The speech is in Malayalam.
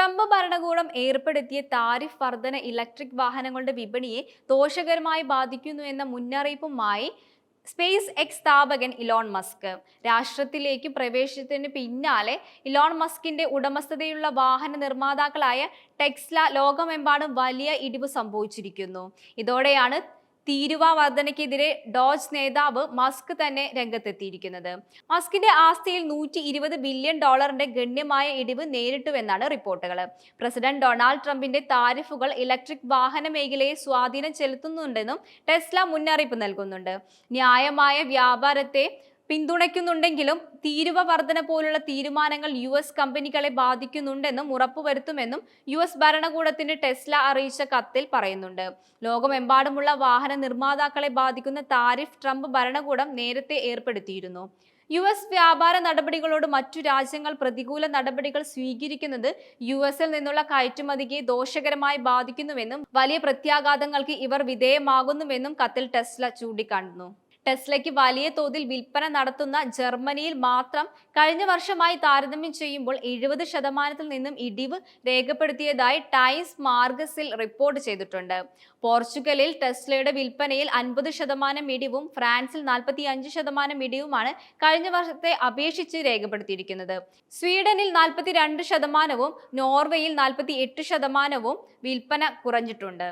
ട്രംപ് ഭരണകൂടം ഏർപ്പെടുത്തിയ താരിഫ് വർധന ഇലക്ട്രിക് വാഹനങ്ങളുടെ വിപണിയെ ദോഷകരമായി ബാധിക്കുന്നു എന്ന മുന്നറിയിപ്പുമായി സ്പേസ് എക്സ് സ്ഥാപകൻ ഇലോൺ മസ്ക്. രാഷ്ട്രത്തിലേക്ക് പ്രവേശിച്ചതിന് പിന്നാലെ ഇലോൺ മസ്കിന്റെ ഉടമസ്ഥതയുള്ള വാഹന നിർമ്മാതാക്കളായ ടെക്സ്ല ലോകമെമ്പാടും വലിയ ഇടിവ് സംഭവിച്ചിരിക്കുന്നു. ഇതോടെയാണ് തീരുവ വർധനയ്ക്കെതിരെ ഡോജ് നേതാവ് മസ്ക് തന്നെ രംഗത്തെത്തിയിരിക്കുന്നത്. മസ്കിന്റെ ആസ്തിയിൽ നൂറ്റി ഇരുപത് ബില്യൺ ഡോളറിന്റെ ഗണ്യമായ ഇടിവ് നേരിട്ടുവെന്നാണ് റിപ്പോർട്ടുകൾ പ്രസിഡന്റ് ഡൊണാൾഡ് ട്രംപിന്റെ താരിഫുകൾ ഇലക്ട്രിക് വാഹന മേഖലയെ സ്വാധീനം ചെലുത്തുന്നുണ്ടെന്നും ടെസ്ല മുന്നറിയിപ്പ് നൽകുന്നുണ്ട്. ന്യായമായ വ്യാപാരത്തെ പിന്തുണയ്ക്കുന്നുണ്ടെങ്കിലും തീരുവ വർധന പോലുള്ള തീരുമാനങ്ങൾ യു എസ് കമ്പനികളെ ബാധിക്കുന്നുണ്ടെന്നും ഉറപ്പുവരുത്തുമെന്നും യു എസ് ഭരണകൂടത്തിന്റെ ടെസ്ല അറിയിച്ച കത്തിൽ പറയുന്നുണ്ട്. ലോകമെമ്പാടുമുള്ള വാഹന നിർമ്മാതാക്കളെ ബാധിക്കുന്ന താരിഫ് ട്രംപ് ഭരണകൂടം നേരത്തെ ഏർപ്പെടുത്തിയിരുന്നു. യു എസ് വ്യാപാര നടപടികളോട് മറ്റു രാജ്യങ്ങൾ പ്രതികൂല നടപടികൾ സ്വീകരിക്കുന്നത് യു എസിൽ നിന്നുള്ള കയറ്റുമതിക്ക് ദോഷകരമായി ബാധിക്കുന്നുവെന്നും വലിയ പ്രത്യാഘാതങ്ങൾക്ക് ഇവർ വിധേയമാകുന്നുവെന്നും കത്തിൽ ടെസ്ല ചൂണ്ടിക്കാട്ടുന്നു. ടെസ്ലയ്ക്ക് വലിയ തോതിൽ വിൽപ്പന നടത്തുന്ന ജർമ്മനിയിൽ മാത്രം കഴിഞ്ഞ വർഷമായി താരതമ്യം ചെയ്യുമ്പോൾ എഴുപത് ശതമാനത്തിൽ നിന്നും ഇടിവ് രേഖപ്പെടുത്തിയതായി ടൈംസ് മാർഗസിൽ റിപ്പോർട്ട് ചെയ്തിട്ടുണ്ട്. പോർച്ചുഗലിൽ ടെസ്ലയുടെ വിൽപ്പനയിൽ അൻപത് ശതമാനം ഇടിവും ഫ്രാൻസിൽ നാൽപ്പത്തി അഞ്ച് ശതമാനം ഇടിവുമാണ് കഴിഞ്ഞ വർഷത്തെ അപേക്ഷിച്ച് രേഖപ്പെടുത്തിയിരിക്കുന്നത്. സ്വീഡനിൽ നാൽപ്പത്തി രണ്ട് ശതമാനവും നോർവേയിൽ നാൽപ്പത്തി എട്ട് ശതമാനവും വിൽപ്പന കുറഞ്ഞിട്ടുണ്ട്.